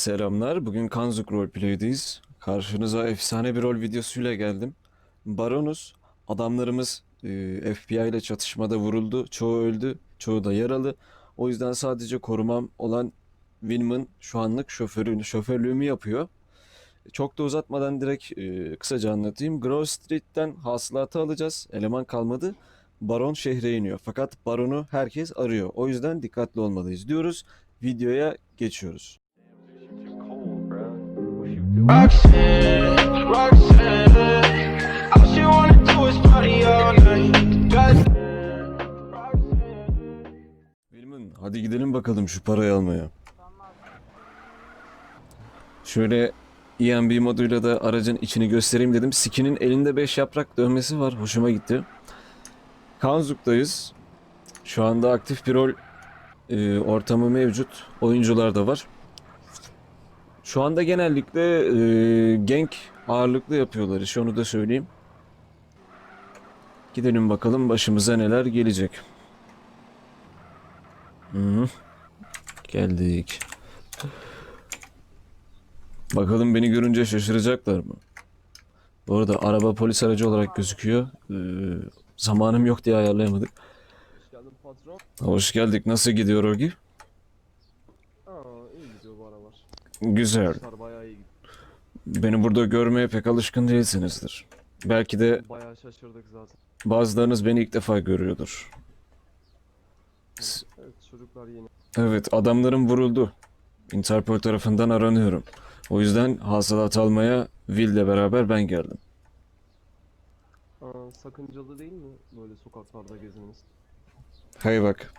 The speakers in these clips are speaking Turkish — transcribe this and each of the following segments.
Selamlar. Bugün Kanzuk Roleplay'deyiz. Karşınıza efsane bir rol videosuyla geldim. Baronuz. Adamlarımız e, FBI ile çatışmada vuruldu. Çoğu öldü. Çoğu da yaralı. O yüzden sadece korumam olan Winman şu anlık şoförünü, şoförlüğümü yapıyor. Çok da uzatmadan direkt e, kısaca anlatayım. Grove Street'ten hasılatı alacağız. Eleman kalmadı. Baron şehre iniyor. Fakat Baron'u herkes arıyor. O yüzden dikkatli olmalıyız diyoruz. Videoya geçiyoruz. Roxanne, hadi gidelim bakalım şu parayı almaya. Şöyle EMB moduyla da aracın içini göstereyim dedim. Skin'in elinde 5 yaprak dövmesi var. Hoşuma gitti. Kanzuk'tayız. Şu anda aktif bir rol e, ortamı mevcut. Oyuncular da var. Şu anda genellikle e, gank ağırlıklı yapıyorlar işi onu da söyleyeyim. Gidelim bakalım başımıza neler gelecek. Hı -hı. Geldik. Bakalım beni görünce şaşıracaklar mı? Bu arada araba polis aracı olarak gözüküyor. Ee, zamanım yok diye ayarlayamadık. Hoş geldin patron. Hoş geldik. Nasıl gidiyor Orgi? Aa iyi gidiyor bu aralar. Güzel. Bayağı iyi. Beni burada görmeye pek alışkın değilsinizdir. Belki de Bayağı şaşırdık zaten. bazılarınız beni ilk defa görüyordur. Evet çocuklar yeni. Evet, adamlarım vuruldu. Interpol tarafından aranıyorum. O yüzden hasılat almaya Will'le beraber ben geldim. Aa, sakıncalı değil mi böyle sokaklarda gezmeniz? Hey bak,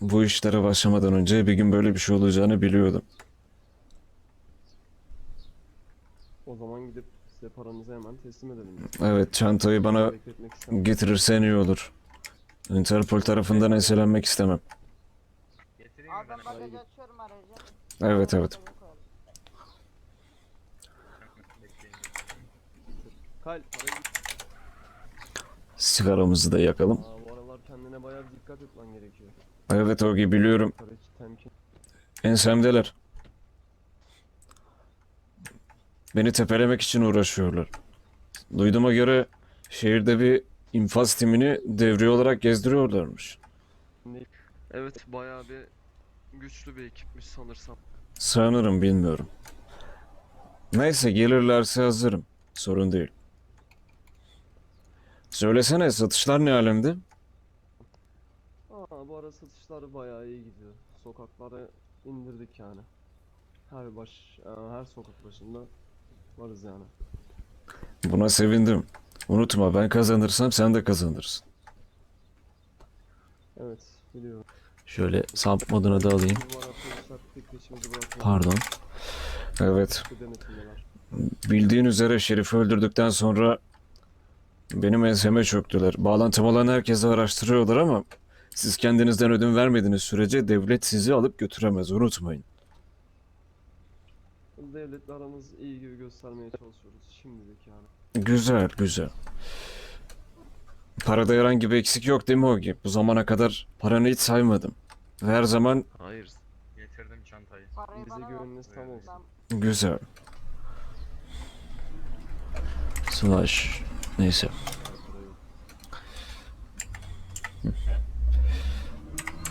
bu işlere başlamadan önce bir gün böyle bir şey olacağını biliyordum. O zaman gidip size paranızı hemen teslim edelim. Evet, çantayı bana Bekletmek istemem. getirirsen iyi olur. Interpol tarafından enselenmek istemem. Abi ben bagajı açıyorum aracı. Evet, evet. Kal parayı Sigaramızı da yakalım. Aa, bu aralar kendine bayağı bir dikkat etmen gerekiyor. Evet Ogi biliyorum. Para hiç temkin. Ensemdeler. Beni tepelemek için uğraşıyorlar. Duyduğuma göre şehirde bir infaz timini devriye olarak gezdiriyorlarmış. Evet bayağı bir güçlü bir ekipmiş sanırsam. Sanırım bilmiyorum. Neyse gelirlerse hazırım. Sorun değil. Söylesene satışlar ne alemde? Aa bu ara satışlar bayağı iyi gidiyor. Sokaklara indirdik yani. Her baş, aa, her sokak başında varız yani. Buna sevindim. Unutma ben kazanırsam sen de kazanırsın. Evet biliyorum. Şöyle samp moduna da alayım. Pardon. Evet. Bildiğin üzere Şerif'i öldürdükten sonra benim enseme çöktüler. Bağlantım olan herkesi araştırıyorlar ama siz kendinizden ödün vermediğiniz sürece devlet sizi alıp götüremez unutmayın. Devletle aramız iyi gibi göstermeye çalışıyoruz şimdilik yani. Güzel güzel. Parada herhangi bir eksik yok değil mi Ogi? Bu zamana kadar paranı hiç saymadım. Ve Her zaman Hayır. Getirdim çantayı. Parayı Bize güveniniz tam olsun. Güzel. Slash. Neyse.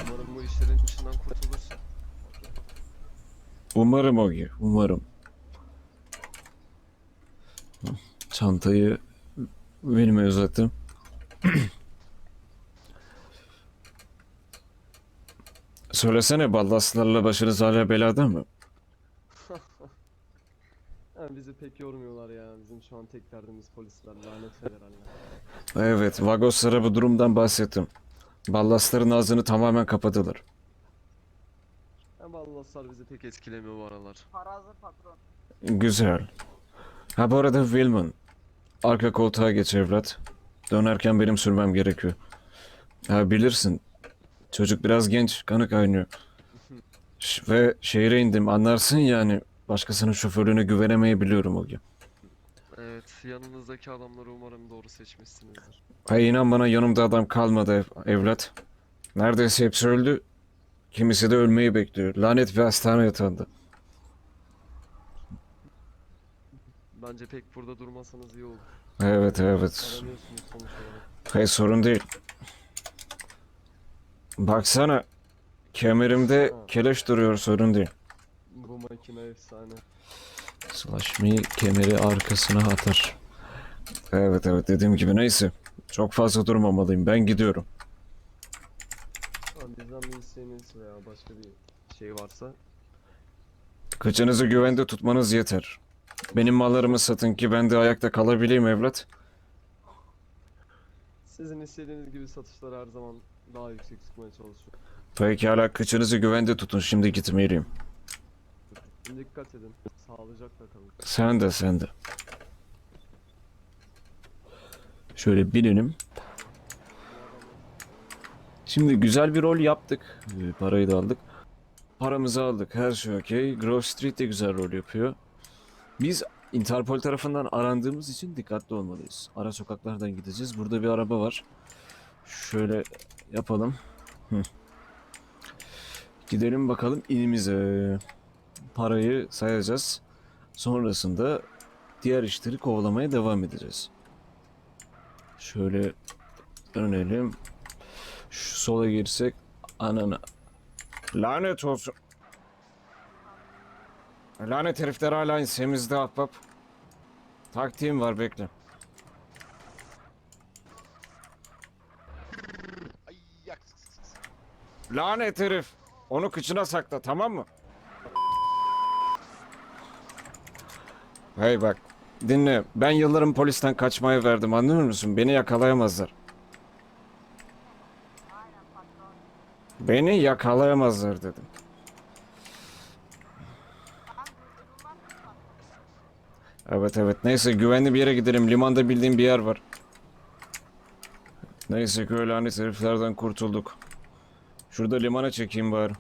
Umarım bu işlerin içinden kurtulursun. Umarım Ogi, umarım. Çantayı benime uzattım. Söylesene ballaslarla başınız hala belada mı? Ha, bizi pek yormuyorlar ya. Bizim şu an tek derdimiz polisler, lanet federaller. Evet, Vagoslara bu durumdan bahsettim. Ballasların ağzını tamamen kapadılar. Ha, ballaslar bizi pek etkilemiyor bu aralar. para hazır patron. Güzel. Ha bu arada Wilman. Arka koltuğa geç evlat. Dönerken benim sürmem gerekiyor. Ha bilirsin. Çocuk biraz genç, kanı kaynıyor. Ve şehre indim anlarsın yani. Başkasının şoförlüğüne güvenemeyebiliyorum o gün. Evet, yanınızdaki adamları umarım doğru seçmişsinizdir. Hay inan bana yanımda adam kalmadı ev- evlat. Neredeyse hepsi öldü. Kimisi de ölmeyi bekliyor. Lanet bir hastane yatağında. Bence pek burada durmasanız iyi olur. Evet evet. Aranıyorsunuz sonuç olarak. Hayır sorun değil. Baksana. Kemerimde keleş duruyor sorun değil. Bu makine efsane. Slash me kemeri arkasına atar. Evet evet dediğim gibi neyse. Çok fazla durmamalıyım. Ben gidiyorum. Bizden isteğiniz veya başka bir şey varsa Kıçınızı güvende tutmanız yeter. Benim mallarımı satın ki ben de ayakta kalabileyim evlat. sizin istediğiniz gibi satışlar her zaman daha yüksek tutmaya çalışıyorum. Pekala kıçınızı güvende tutun şimdi gitmeliyim. Dikkat edin. Sağlıcakla kalın. Sen de sen de. Şöyle binelim. Şimdi güzel bir rol yaptık. Ee, Parayı da aldık. Paramızı aldık. Her şey okey. Grove Street de güzel rol yapıyor. Biz Interpol tarafından arandığımız için dikkatli olmalıyız. Ara sokaklardan gideceğiz. Burada bir araba var. Şöyle yapalım. Hı. Gidelim bakalım inimize. Parayı sayacağız. Sonrasında diğer işleri kovalamaya devam edeceğiz. Şöyle dönelim. Şu sola girsek anana. Lanet olsun. Lanet herifler hala ensemizde ahbap. Taktiğim var bekle. Lanet herif. Onu kıçına sakla tamam mı? Hey bak. Dinle. Ben yıllarım polisten kaçmaya verdim anlıyor musun? Beni yakalayamazlar. Beni yakalayamazlar dedim. Ben durdurulmaz mı patron? Evet evet. Neyse güvenli bir yere gidelim. Limanda bildiğim bir yer var. Neyse ki öyle lanet heriflerden kurtulduk. Şurada limana çekeyim bari.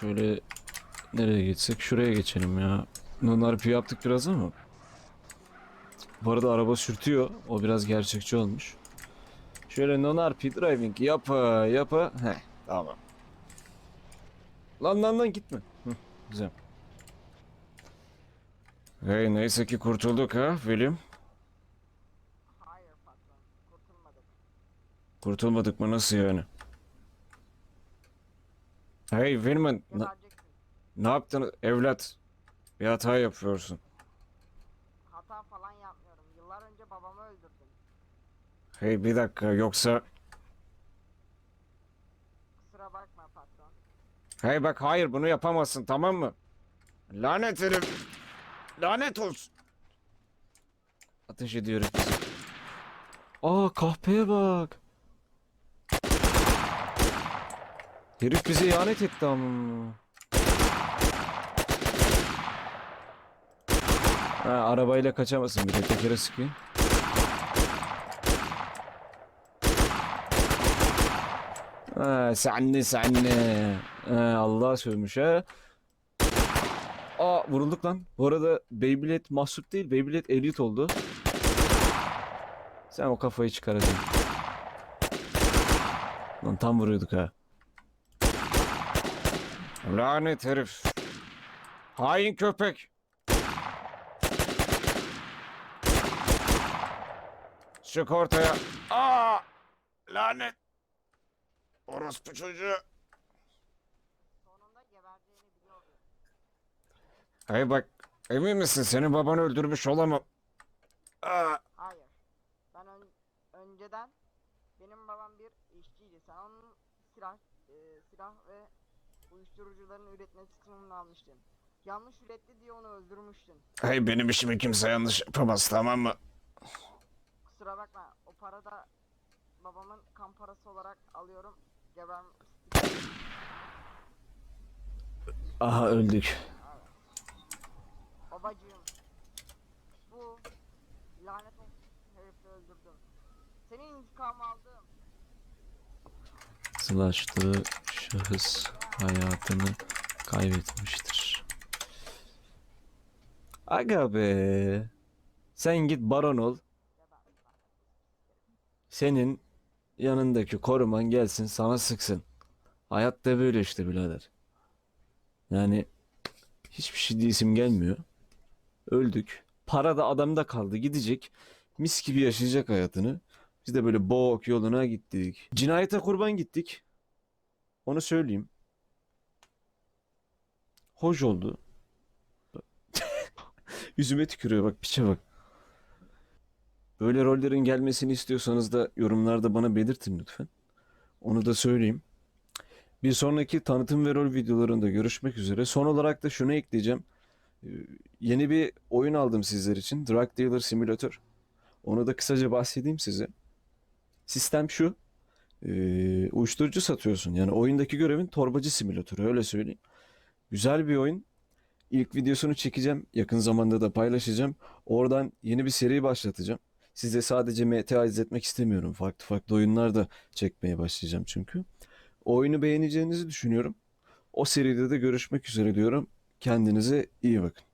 Şöyle nereye geçsek? Şuraya geçelim ya. Non-RP yaptık biraz ama. Bu arada araba sürtüyor. O biraz gerçekçi olmuş. Şöyle non-RP driving yapa yapa. Heh tamam. Lan lan lan gitme. Güzel. Hey neyse ki kurtulduk ha William. Hayır patron. Kurtulmadık. Kurtulmadık mı nasıl yani? Hey Gebereceksin. ne yaptın evlat? Bir hata yapıyorsun. Hata falan yapmıyorum. Yıllar önce babamı öldürdüm. Hey bir dakika yoksa... Kusura bakma patron. Hey bak hayır bunu yapamazsın tamam mı? Lanet herif. Lanet olsun. Ateş ediyor herif bize. Aa kahpeye bak. Herif bize ihanet etti ama. Ha, arabayla kaçamazsın bir de tekere sıkayım. Ha, senli senli. Ha, Allah sövmüş ha. Aa vurulduk lan. Bu arada Beyblade mahsup değil. Beyblade elit oldu. Sen o kafayı çıkaracaksın. Lan tam vuruyorduk ha. Lanet herif. Hain köpek. Çık ortaya. Aa! Lanet. Orospu çocuğu. Hey bak. Emin misin senin babanı öldürmüş olamam. Aa! Hayır. Ben ön- önceden benim babam bir işçiydi. Sen onun silah e, silah ve uyuşturucuların üretme kısmını almıştın. Yanlış üretti diye onu öldürmüştün. Hey benim işimi kimse yanlış yapamaz tamam mı? Kusura bakma. O para da babamın kan parası olarak alıyorum. Geber Aha öldük. babacığım. Bu lanet olsun herifi öldürdüm. Senin intikamı aldım. Slash'lı şahıs hayatını kaybetmiştir. Aga be. Sen git baron ol. Senin yanındaki koruman gelsin sana sıksın. Hayatta böyle işte birader. Yani Hiçbir şey isim gelmiyor. Öldük. Para da adamda kaldı. Gidecek. Mis gibi yaşayacak hayatını. Biz de böyle bok yoluna gittik. Cinayete kurban gittik. Onu söyleyeyim. Hoş oldu. Yüzüme tükürüyor bak piçe bak. Böyle rollerin gelmesini istiyorsanız da yorumlarda bana belirtin lütfen. Onu da söyleyeyim. Bir sonraki tanıtım ve rol videolarında görüşmek üzere. Son olarak da şunu ekleyeceğim. Ee, Yeni bir oyun aldım sizler için. Drug Dealer Simulator. Onu da kısaca bahsedeyim size. Sistem şu. Ee, uyuşturucu satıyorsun. Yani oyundaki görevin torbacı simülatörü öyle söyleyeyim. Güzel bir oyun. İlk videosunu çekeceğim. Yakın zamanda da paylaşacağım. Oradan yeni bir seri başlatacağım. Size sadece MTA izletmek istemiyorum. Farklı farklı oyunlar da çekmeye başlayacağım çünkü. O oyunu beğeneceğinizi düşünüyorum. O seride de görüşmek üzere diyorum. Kendinize iyi bakın.